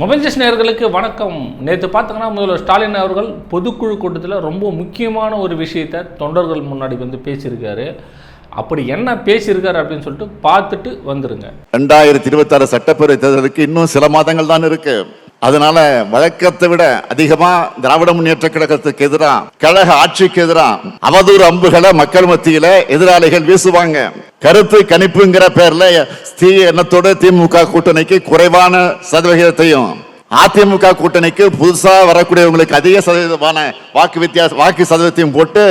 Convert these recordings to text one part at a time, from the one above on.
Mobile நேர்களுக்கு நேயர்களுக்கு வணக்கம். நேற்று பார்த்தோங்கன்னா முதல்வர் ஸ்டாலின் அவர்கள் பொதுக்குழு கூட்டத்தில் ரொம்ப முக்கியமான ஒரு விஷயத்தை தொண்டர்கள் முன்னாடி வந்து பேசியிருக்காரு. அப்படி என்ன பேசியிருக்காரு அப்படின்னு சொல்லிட்டு பார்த்துட்டு வந்துருங்க. ரெண்டாயிரத்தி இருபத்தாறு சட்டப்பேரவை தேர்தலுக்கு இன்னும் சில மாதங்கள் தான் இருக்குது அதனால வழக்கத்தை விட அதிகமா திராவிட முன்னேற்ற கழகத்துக்கு எதிராக கழக ஆட்சிக்கு எதிராக அவதூறு அம்புகளை மக்கள் மத்தியில எதிராளிகள் வீசுவாங்க. கருத்து கணிப்புங்கிற பேர்ல தீய எண்ணத்தோடு திமுக கூட்டணிக்கு குறைவான சதவிகிதத்தையும் அதிமுக கூட்டணிக்கு புதுசா வரக்கூடியவங்களுக்கு அதிக சதவீதமான வாக்கு வித்தியாச வாக்கு சதவீதத்தையும் போட்டு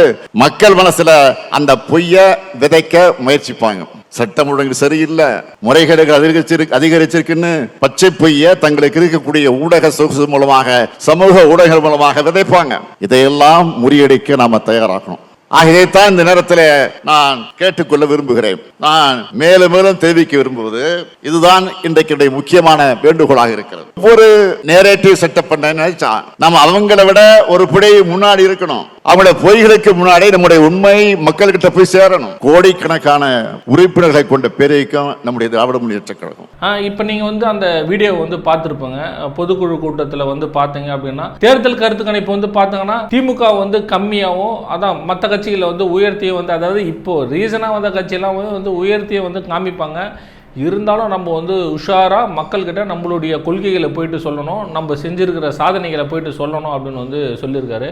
மக்கள் மனசுல அந்த பொய்ய விதைக்க முயற்சிப்பாங்க. சட்டம் ஒழுங்கு சரியில்லை. முறைகேடுகள் அதிகரிச்சிருக்கு அதிகரிச்சிருக்குன்னு பச்சை பொய்ய தங்களுக்கு இருக்கக்கூடிய ஊடக சொகுசு மூலமாக சமூக ஊடகங்கள் மூலமாக விதைப்பாங்க. இதையெல்லாம் முறியடிக்க நாம தயாராகணும். ஆகியதைத்தான் இந்த நேரத்தில் நான் கேட்டுக்கொள்ள விரும்புகிறேன். நான் மேலும் மேலும் தெரிவிக்க விரும்புவது இதுதான் இன்றைக்கு முக்கியமான வேண்டுகோளாக இருக்கிறது. ஒரு நேரேட்டிவ் செட்டப் பண்ண நினைச்சா நம்ம அவங்கள விட ஒரு பிடி முன்னாடி இருக்கணும். அவங்களுடைய பொய்களுக்கு முன்னாடி நம்முடைய உண்மை மக்கள்கிட்ட போய் சேரணும். கோடிக்கணக்கான உறுப்பினர்களை கொண்ட பேரைக்கும் நம்முடைய திராவிட முன்னேற்ற கழகம். இப்போ நீங்கள் வந்து அந்த வீடியோ வந்து பார்த்துருப்போங்க. பொதுக்குழு கூட்டத்தில் வந்து பார்த்தீங்க அப்படின்னா தேர்தல் கருத்து கணிப்பு வந்து பார்த்தீங்கன்னா திமுக வந்து கம்மியாகவும் அதான் மற்ற கட்சிகளை வந்து உயர்த்தியும் வந்து அதாவது இப்போது ரீசனாக வந்த கட்சியெல்லாம் வந்து வந்து உயர்த்தியை வந்து காமிப்பாங்க. இருந்தாலும் நம்ம வந்து உஷாராக மக்கள்கிட்ட நம்மளுடைய கொள்கைகளை போயிட்டு சொல்லணும் நம்ம செஞ்சுருக்கிற சாதனைகளை போயிட்டு சொல்லணும் அப்படின்னு வந்து சொல்லியிருக்காரு.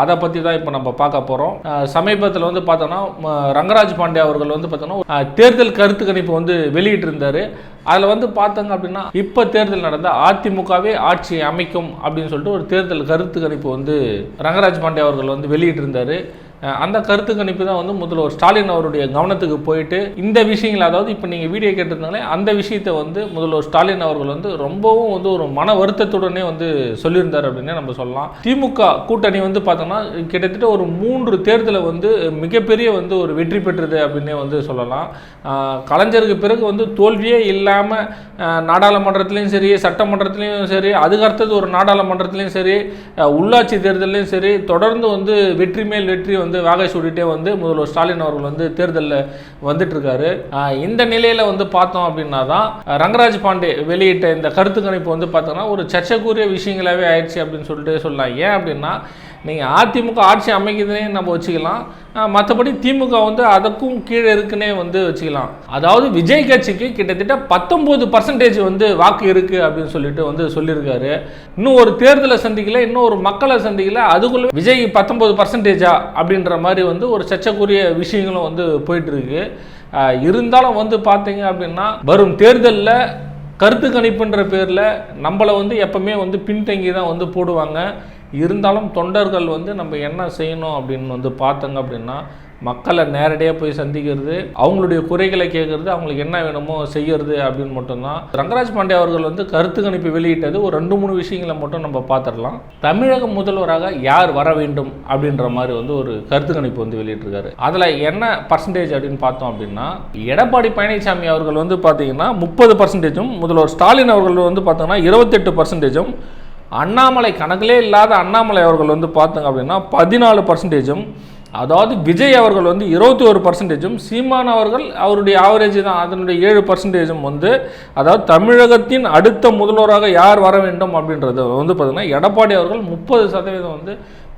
அதை பற்றி தான் இப்போ நம்ம பார்க்க போகிறோம் சமீபத்தில் வந்து பார்த்தோன்னா ரங்கராஜ் பாண்டே அவர்கள் வந்து பார்த்தோன்னா தேர்தல் கருத்து கணிப்பு வந்து வெளியிட்டிருந்தார். அதில் வந்து பார்த்தோங்க அப்படின்னா இப்போ தேர்தல் நடந்த அதிமுகவே ஆட்சி அமைக்கும் அப்படின்னு சொல்லிட்டு ஒரு தேர்தல் கருத்து கணிப்பு வந்து ரங்கராஜ் பாண்டே அவர்கள் வந்து வெளியிட்டிருந்தார். அந்த கருத்து கணிப்பு தான் வந்து முதல்வர் ஸ்டாலின் அவருடைய கவனத்துக்கு போயிட்டு இந்த விஷயங்கள் அதாவது இப்போ நீங்கள் வீடியோ கேட்டிருந்தாலே அந்த விஷயத்தை வந்து முதல்வர் ஸ்டாலின் அவர்கள் வந்து ரொம்பவும் வந்து ஒரு மன வருத்தத்துடனே வந்து சொல்லியிருந்தார் அப்படின்னே நம்ம சொல்லலாம். திமுக கூட்டணி வந்து பார்த்தோம்னா கிட்டத்தட்ட ஒரு மூன்று தேர்தலை வந்து மிகப்பெரிய வந்து ஒரு வெற்றி பெற்றது அப்படின்னே வந்து சொல்லலாம். கலைஞருக்கு பிறகு வந்து தோல்வியே இல்லாமல் நாடாளுமன்றத்துலேயும் சரி சட்டமன்றத்துலேயும் சரி அதுக்கு அடுத்தது ஒரு நாடாளுமன்றத்துலேயும் சரி உள்ளாட்சி தேர்தலையும் சரி தொடர்ந்து வந்து வெற்றி மேல் வெற்றி வந்து வாகை சூடிட்டே வந்து முதல்வர் ஸ்டாலின் அவர்கள் வந்து தேர்தலில் வந்துட்டு இருக்காரு இந்த நிலையில் வந்து பார்த்தோம் அப்படின்னா தான் ரங்கராஜ் பாண்டே வெளியிட்ட இந்த கருத்து கணிப்பு வந்து பார்த்தோன்னா ஒரு சர்ச்சைக்குரிய விஷயங்களாகவே ஆயிடுச்சு அப்படின்னு சொல்லிட்டு சொல்லலாம். ஏன் அப்படின்னா நீங்கள் அதிமுக ஆட்சி அமைக்குதுன்னே நம்ம வச்சுக்கலாம். மற்றபடி திமுக வந்து அதுக்கும் கீழே இருக்குன்னே வந்து வச்சுக்கலாம். அதாவது விஜய் கட்சிக்கு கிட்டத்தட்ட பத்தொம்போது பர்சன்டேஜ் வந்து வாக்கு இருக்குது அப்படின்னு சொல்லிட்டு வந்து சொல்லியிருக்காரு. இன்னும் ஒரு தேர்தலை சந்திக்கல இன்னும் ஒரு மக்களை சந்திக்கல அதுக்குள்ளே விஜய் பத்தொம்போது பர்சன்டேஜா அப்படின்ற மாதிரி வந்து ஒரு சர்ச்சைக்குரிய விஷயங்களும் வந்து போயிட்டுருக்கு. இருந்தாலும் வந்து பார்த்தீங்க அப்படின்னா வரும் தேர்தலில் கருத்து கணிப்புன்ற பேரில் நம்மளை வந்து எப்பவுமே வந்து பின்தங்கி தான் வந்து போடுவாங்க. இருந்தாலும் தொண்டர்கள் வந்து நம்ம என்ன செய்யணும் அப்படின்னு வந்து பார்த்தோங்க அப்படின்னா மக்களை நேரடியாக போய் சந்திக்கிறது அவங்களுடைய குறைகளை கேட்கறது அவங்களுக்கு என்ன வேணுமோ செய்யறது அப்படின்னு மட்டும்தான். ரங்கராஜ் பாண்டே அவர்கள் வந்து கருத்து கணிப்பு வெளியிட்டது ஒரு ரெண்டு மூணு விஷயங்களை மட்டும் நம்ம பார்த்துடலாம். தமிழக முதல்வராக யார் வர வேண்டும் அப்படின்ற மாதிரி வந்து ஒரு கருத்து கணிப்பு வந்து வெளியிட்டிருக்காரு. அதில் என்ன பர்சன்டேஜ் அப்படின்னு பார்த்தோம் அப்படின்னா எடப்பாடி பழனிசாமி அவர்கள் வந்து பார்த்தீங்கன்னா முப்பது பர்சன்டேஜும் முதல்வர் ஸ்டாலின் அவர்கள் வந்து பார்த்தோம்னா இருபத்தெட்டு பர்சன்டேஜும் அண்ணாமலை கணக்கிலே இல்லாத அண்ணாமலை அவர்கள் வந்து பார்த்தோங்க அப்படின்னா பதினாலு பர்சன்டேஜும் அதாவது விஜய் அவர்கள் வந்து இருபத்தி ஒரு பர்சன்டேஜும் சீமான் அவர்கள் அவருடைய ஆவரேஜ் தான் அதனுடைய ஏழு பர்சன்டேஜும் வந்து அதாவது தமிழகத்தின் அடுத்த முதல்வராக யார் வர வேண்டும் அப்படின்றது வந்து பார்த்திங்கன்னா எடப்பாடி அவர்கள் முப்பது சதவீதம் வந்து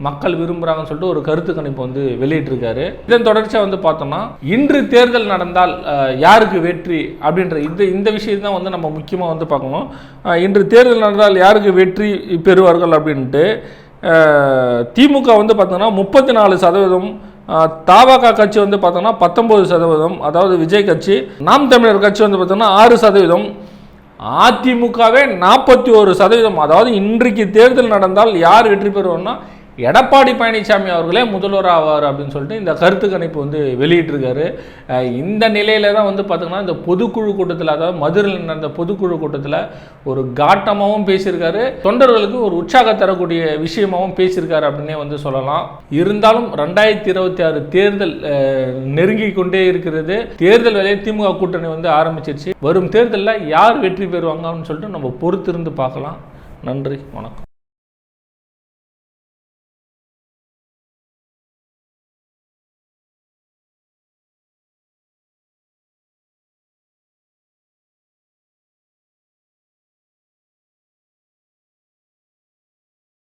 மக்கள் விரும்புகிறாங்கன்னு சொல்லிட்டு ஒரு கருத்து கணிப்பு வந்து வெளியிட்டிருக்காரு. இதன் தொடர்ச்சியாக வந்து பார்த்தோம்னா இன்று தேர்தல் நடந்தால் யாருக்கு வெற்றி அப்படின்ற இந்த இந்த விஷயம் தான் வந்து நம்ம முக்கியமாக வந்து பார்க்கணும். இன்று தேர்தல் நடந்தால் யாருக்கு வெற்றி பெறுவார்கள் அப்படின்ட்டு திமுக வந்து பார்த்தோன்னா முப்பத்தி நாலு சதவீதம் தாபகா கட்சி வந்து பார்த்தோன்னா பத்தொம்பது சதவீதம் அதாவது விஜய் கட்சி. நாம் தமிழர் கட்சி வந்து பார்த்தோன்னா ஆறு சதவீதம். அதிமுகவே நாற்பத்தி ஒரு சதவீதம். அதாவது இன்றைக்கு தேர்தல் நடந்தால் யார் வெற்றி பெறுவோம்னா எடப்பாடி பழனிசாமி அவர்களே முதல்வர் ஆவார் அப்படின்னு சொல்லிட்டு இந்த கருத்து கணிப்பு வந்து வெளியிட்டிருக்காரு. இந்த நிலையில தான் வந்து பார்த்தீங்கன்னா இந்த பொதுக்குழு கூட்டத்தில் அதாவது மதுரையில் நடந்த பொதுக்குழு கூட்டத்தில் ஒரு காட்டமாகவும் பேசியிருக்காரு. தொண்டர்களுக்கு ஒரு உற்சாகம் தரக்கூடிய விஷயமாகவும் பேசியிருக்காரு அப்படின்னே வந்து சொல்லலாம். இருந்தாலும் ரெண்டாயிரத்தி இருபத்தி ஆறு தேர்தல் நெருங்கி கொண்டே இருக்கிறது. தேர்தல் வேலையை திமுக கூட்டணி வந்து ஆரம்பிச்சிருச்சு. வரும் தேர்தலில் யார் வெற்றி பெறுவாங்கன்னு சொல்லிட்டு நம்ம பொறுத்திருந்து பார்க்கலாம். நன்றி வணக்கம்.